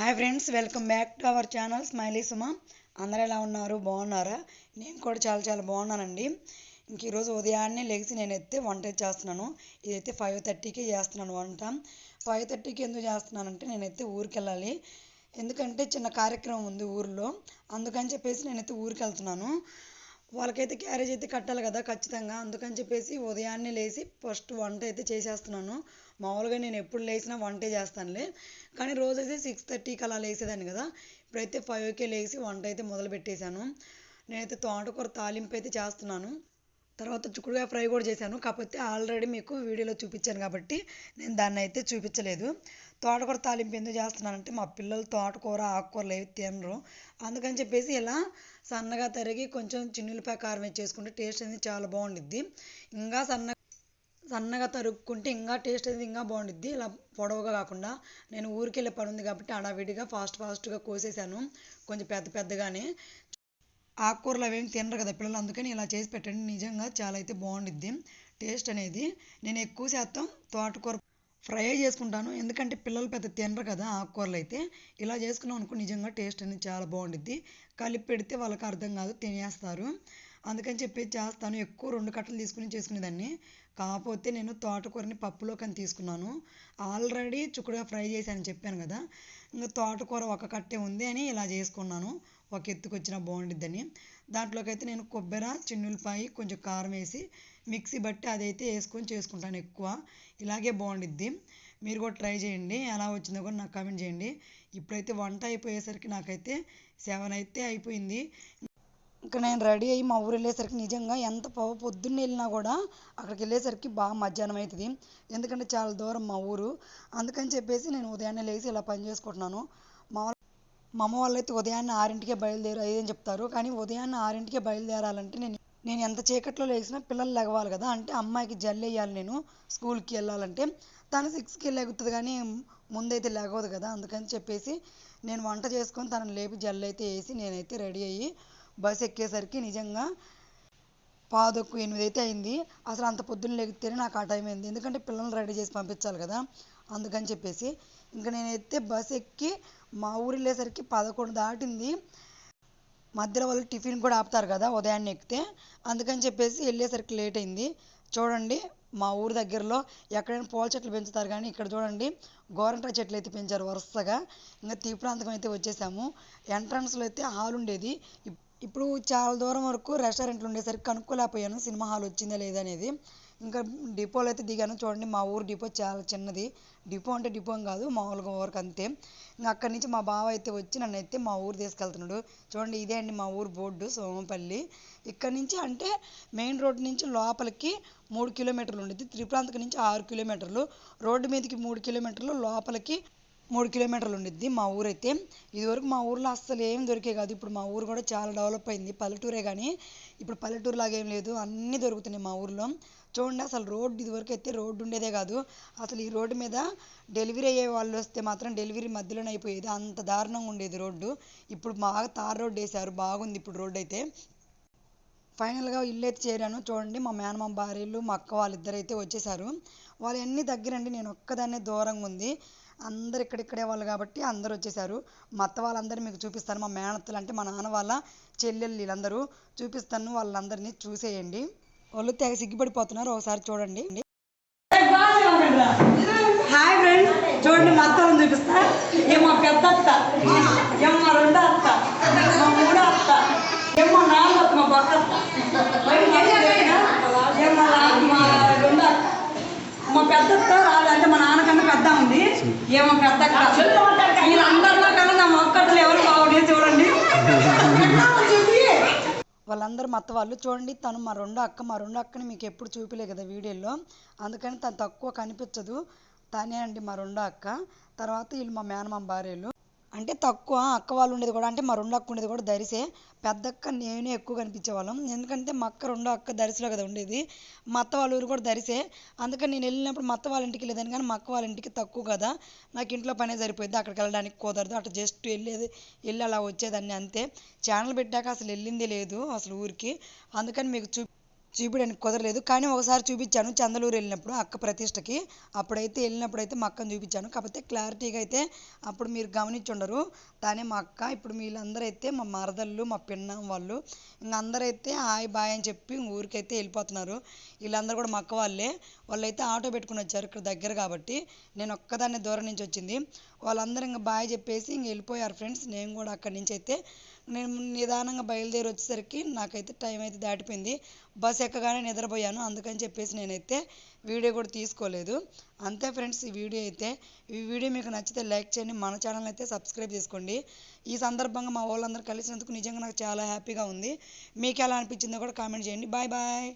Hi friends welcome back to our channel smiley Suma అందరూ ఎలా ఉన్నారు? బాగున్నారా? నేను కూడా చాలా చాలా బాగున్నానండి. ఇంక ఈరోజు ఉదయాన్నే లేచి నేనైతే వంట చేస్తున్నాను. ఇదైతే ఫైవ్ థర్టీకే చేస్తున్నాను వంట. ఫైవ్ థర్టీకి ఎందుకు చేస్తున్నానంటే నేనైతే ఊరికి వెళ్ళాలి ఎందుకంటే చిన్న కార్యక్రమం ఉంది ఊరిలో. అందుకని చెప్పేసి నేనైతే ఊరికి వెళ్తున్నాను వాళ్ళకైతే క్యారేజ్ అయితే కట్టాలి కదా ఖచ్చితంగా. అందుకని చెప్పేసి ఉదయాన్నే లేచి ఫస్ట్ వంట అయితే చేసేస్తున్నాను. మామూలుగా నేను ఎప్పుడు లేచినా వంటే చేస్తానులే. కానీ రోజైతే సిక్స్ థర్టీకి అలా లేసేదాన్ని కదా. ఇప్పుడైతే ఫైవ్కే లేచి వంట అయితే మొదలు పెట్టేశాను. నేనైతే తోటకూర తాలింపు అయితే చేస్తున్నాను. తర్వాత చిక్కుడుగా ఫ్రై కూడా చేశాను. కాకపోతే ఆల్రెడీ మీకు వీడియోలో చూపించాను కాబట్టి నేను దాన్ని అయితే చూపించలేదు. తోటకూర తాలింపు ఎందుకు చేస్తున్నానంటే మా పిల్లలు తోటకూర ఆకుకూరలు ఏవి తినరు. అందుకని చెప్పేసి ఇలా సన్నగా తరిగి కొంచెం చిన్నులపాయ కారం వేసి చేసుకుంటే టేస్ట్ అనేది చాలా బాగుండిద్ది. ఇంకా సన్న సన్నగా తరుక్కుంటే ఇంకా టేస్ట్ అనేది ఇంకా బాగుండిద్ది. ఇలా పొడవుగా కాకుండా నేను ఊరికి వెళ్ళే పని ఉంది కాబట్టి అడావిడిగా ఫాస్ట్ ఫాస్ట్గా కోసేసాను. కొంచెం పెద్ద పెద్దగానే. ఆకుకూరలు అవేమి తినరు కదా పిల్లలు అందుకని ఇలా చేసి పెట్టండి. నిజంగా చాలా అయితే బాగుండిద్ది టేస్ట్ అనేది. నేను ఎక్కువ శాతం తోటకూర ఫ్రై చేసుకుంటాను. ఎందుకంటే పిల్లలు పెద్ద తినరు కదా ఆకుకూరలు అయితే ఇలా చేసుకున్నాం అనుకో నిజంగా టేస్ట్ అనేది చాలా బాగుండిద్ది. కలిపి పెడితే వాళ్ళకి అర్థం కాదు తినేస్తారు. అందుకని చెప్పి చేస్తాను. ఎక్కువ రెండు కట్టలు తీసుకుని చేసుకునేదాన్ని. కాకపోతే నేను తోటకూరని పప్పులోకని తీసుకున్నాను. ఆల్రెడీ చుక్కుడుగా ఫ్రై చేశాను చెప్పాను కదా. ఇంకా తోటకూర ఒక కట్టే ఉంది అని ఇలా చేసుకున్నాను. ఒక ఎత్తుకు వచ్చిన బాగుండిద్దని. దాంట్లోకి అయితే నేను కొబ్బరి చిన్నులపాయి కొంచెం కారం వేసి మిక్సీ బట్టి అదైతే వేసుకొని చేసుకుంటాను ఎక్కువ. ఇలాగే బాగుండిద్ది. మీరు కూడా ట్రై చేయండి. ఎలా వచ్చిందో కూడా నాకు కామెంట్ చేయండి. ఇప్పుడైతే వంట అయిపోయేసరికి నాకైతే సెవెన్ అయితే అయిపోయింది. ఇంకా నేను రెడీ అయ్యి మా ఊరు వెళ్ళేసరికి నిజంగా ఎంత పవ పొద్దున్నే వెళ్ళినా కూడా అక్కడికి వెళ్ళేసరికి బాగా మధ్యాహ్నం అవుతుంది ఎందుకంటే చాలా దూరం మా ఊరు. అందుకని చెప్పేసి నేను ఉదయాన్నే లేచి ఇలా పని చేసుకుంటున్నాను. మా మా అమ్మ వాళ్ళు అయితే ఉదయాన్నే ఆరింటికే బయలుదేరు అని చెప్తారు. కానీ ఉదయాన్నే ఆరింటికే బయలుదేరాలంటే నేను నేను ఎంత చీకట్లో లేచినా పిల్లలు లెగవాలి కదా. అంటే అమ్మాయికి జల్లు వేయాలి నేను స్కూల్కి వెళ్ళాలంటే. తను సిక్స్కి లెగుతుంది కానీ ముందైతే లెగవదు కదా. అందుకని చెప్పేసి నేను వంట చేసుకొని తనని లేపి జల్లు అయితే వేసి నేనైతే రెడీ అయ్యి బస్ ఎక్కేసరికి నిజంగా పాదొక్కు ఎనిమిది అయితే అయింది. అసలు అంత పొద్దున్న లెగితేనే నాకు ఆ టైం అయింది. ఎందుకంటే పిల్లల్ని రెడీ చేసి పంపించాలి కదా. అందుకని చెప్పేసి ఇంకా నేనైతే బస్ ఎక్కి మా ఊరు వెళ్ళేసరికి పదకొండు దాటింది. మధ్యలో వాళ్ళు టిఫిన్ కూడా ఆపుతారు కదా ఉదయాన్నే ఎక్కితే. అందుకని చెప్పేసి వెళ్ళేసరికి లేట్ అయింది. చూడండి మా ఊరు దగ్గరలో ఎక్కడైనా పూల చెట్లు పెంచుతారు కానీ ఇక్కడ చూడండి గోరంటా చెట్లు అయితే పెంచారు వరుసగా. ఇంకా తీ ప్రాంతం అయితే వచ్చేసాము. ఎంట్రన్స్లో అయితే హాల్ ఉండేది. ఇప్పుడు చాలా దూరం వరకు రెస్టారెంట్లు ఉండేసరికి కనుక్కోలేకపోయాను సినిమా హాల్ వచ్చిందా లేదా అనేది. ఇంకా డిపోలో అయితే దిగాను. చూడండి మా ఊరు డిపో చాలా చిన్నది. డిపో అంటే డిపో కాదు మామూలుగా ఊరికి అంతే. ఇంకా అక్కడి నుంచి మా బావ అయితే వచ్చి నన్ను అయితే మా ఊరు తీసుకెళ్తున్నాడు. చూడండి ఇదే అండి మా ఊరు బోర్డు సోమపల్లి. ఇక్కడ నుంచి అంటే మెయిన్ రోడ్ నుంచి లోపలికి మూడు కిలోమీటర్లు ఉండేది. త్రిప్రాంతకు నుంచి ఆరు కిలోమీటర్లు. రోడ్డు మీదకి మూడు కిలోమీటర్లు. లోపలికి మూడు కిలోమీటర్లు ఉండిద్ది మా ఊరైతే. ఇదివరకు మా ఊర్లో అస్సలు ఏం దొరికే కాదు. ఇప్పుడు మా ఊరు కూడా చాలా డెవలప్ అయింది. పల్లెటూరే కానీ ఇప్పుడు పల్లెటూరు లాగా ఏం లేదు. అన్నీ దొరుకుతున్నాయి మా ఊర్లో. చూడండి అసలు రోడ్డు ఇదివరకు అయితే రోడ్డు ఉండేదే కాదు. అసలు ఈ రోడ్డు మీద డెలివరీ అయ్యే వాళ్ళు వస్తే మాత్రం డెలివరీ మధ్యలోనే అయిపోయేది. అంత దారుణంగా ఉండేది రోడ్డు. ఇప్పుడు బాగా తార్ రోడ్డు వేశారు. బాగుంది ఇప్పుడు రోడ్డు అయితే. ఫైనల్గా ఇల్లు అయితే చేరాను. చూడండి మా మేనమామ భార్యలు మా అక్క వాళ్ళిద్దరైతే వచ్చేసారు. వాళ్ళు అన్నీ దగ్గరండి. నేను ఒక్కదాన్నే దూరంగా ఉంది. అందరు ఇక్కడిక్కడే వాళ్ళు కాబట్టి అందరు వచ్చేసారు. మా అత్త వాళ్ళందరూ మీకు చూపిస్తాను. మా మేనత్తలు అంటే మా నాన్న వాళ్ళ చెల్లెళ్ళు వీళ్ళందరూ చూపిస్తాను. వాళ్ళందరినీ చూసేయండి. వాళ్ళు తెగ సిగ్గుపడిపోతున్నారు. ఒకసారి చూడండి. హాయ్ ఫ్రెండ్స్ చూడండి మా అత్తలను చూపిస్తా. ఏమో పెద్ద అత్త. ఏమో రెండో అత్త మా మూడో అత్త ఏమో నాలుగో అత్త మా పక్క అత్త ఏమో నా- మా రెండో అత్త మా పెద్ద అత్త రాదు అంటే మా నాన్నకన్నా పెద్ద ఉంది ఏమో పెద్ద అక్క వీళ్ళందరిలో కన్నా నా మొక్కట్లు ఎవరు బాగుండే చూడండి వాళ్ళందరూ మా అత్త వాళ్ళు చూడండి తను మా రెండో అక్క మా రెండో అక్కని మీకు ఎప్పుడు చూపిలే కదా వీడియోలో. అందుకని తను తక్కువ కనిపించదు. తనే అండి మా రెండో అక్క. తర్వాత వీళ్ళు మా మేనమామ భార్యలు. అంటే తక్కువ అక్క వాళ్ళు ఉండేది కూడా అంటే మా రెండో అక్క ఉండేది కూడా దరిసే. పెద్ద అక్క నేనే ఎక్కువ కనిపించేవాళ్ళం. ఎందుకంటే మా అక్క రెండో అక్క దరిసలో కదా ఉండేది. మా అత్త వాళ్ళ ఊరు కూడా దరిసే. అందుకని నేను వెళ్ళినప్పుడు మా అత్త వాళ్ళ ఇంటికి వెళ్ళేదాన్ని కానీ మా అక్క వాళ్ళ ఇంటికి తక్కువ కదా. నాకు ఇంట్లో పనే సరిపోయింది. అక్కడికి వెళ్ళడానికి కుదరదు. అటు జస్ట్ వెళ్ళేది వెళ్ళి అలా వచ్చేదాన్ని అంతే. ఛానల్ పెట్టాక అసలు వెళ్ళింది లేదు అసలు ఊరికి. అందుకని మీకు చూ చూపించడానికి కుదరలేదు. కానీ ఒకసారి చూపించాను. చందలూరు వెళ్ళినప్పుడు అక్క ప్రతిష్టకి. అప్పుడైతే వెళ్ళినప్పుడు అయితే మా అక్కను చూపించాను. కాకపోతే క్లారిటీగా అయితే అప్పుడు మీరు గమనించి ఉండరు తానే మా అక్క ఇప్పుడు వీళ్ళందరూ అయితే మా మరదళ్ళు మా పిన్నం వాళ్ళు ఇంక అందరైతే హాయ్ బాయ్ అని చెప్పి ఊరికైతే వెళ్ళిపోతున్నారు. వీళ్ళందరూ కూడా మా అక్క వాళ్ళే. వాళ్ళైతే ఆటో పెట్టుకుని వచ్చారు ఇక్కడ దగ్గర కాబట్టి. నేను ఒక్కదాన్ని దూరం నుంచి వచ్చింది. వాళ్ళందరూ ఇంకా బాయ్ చెప్పేసి ఇంక వెళ్ళిపోయారు ఫ్రెండ్స్. నేను కూడా అక్కడి నుంచి అయితే నేను నిదానంగా బయలుదేరి వచ్చేసరికి నాకైతే టైం అయితే దాటిపోయింది. బస్ ఎక్కగానే నిద్రపోయాను. అందుకని చెప్పేసి నేనైతే వీడియో కూడా తీసుకోలేదు. అంతే ఫ్రెండ్స్ ఈ వీడియో అయితే. ఈ వీడియో మీకు నచ్చితే లైక్ చేయండి. మన ఛానల్ అయితే సబ్స్క్రైబ్ చేసుకోండి. ఈ సందర్భంగా మా వాళ్ళందరూ కలిసినందుకు నిజంగా నాకు చాలా హ్యాపీగా ఉంది. మీకు ఎలా అనిపించిందో కూడా కామెంట్ చేయండి. Bye bye.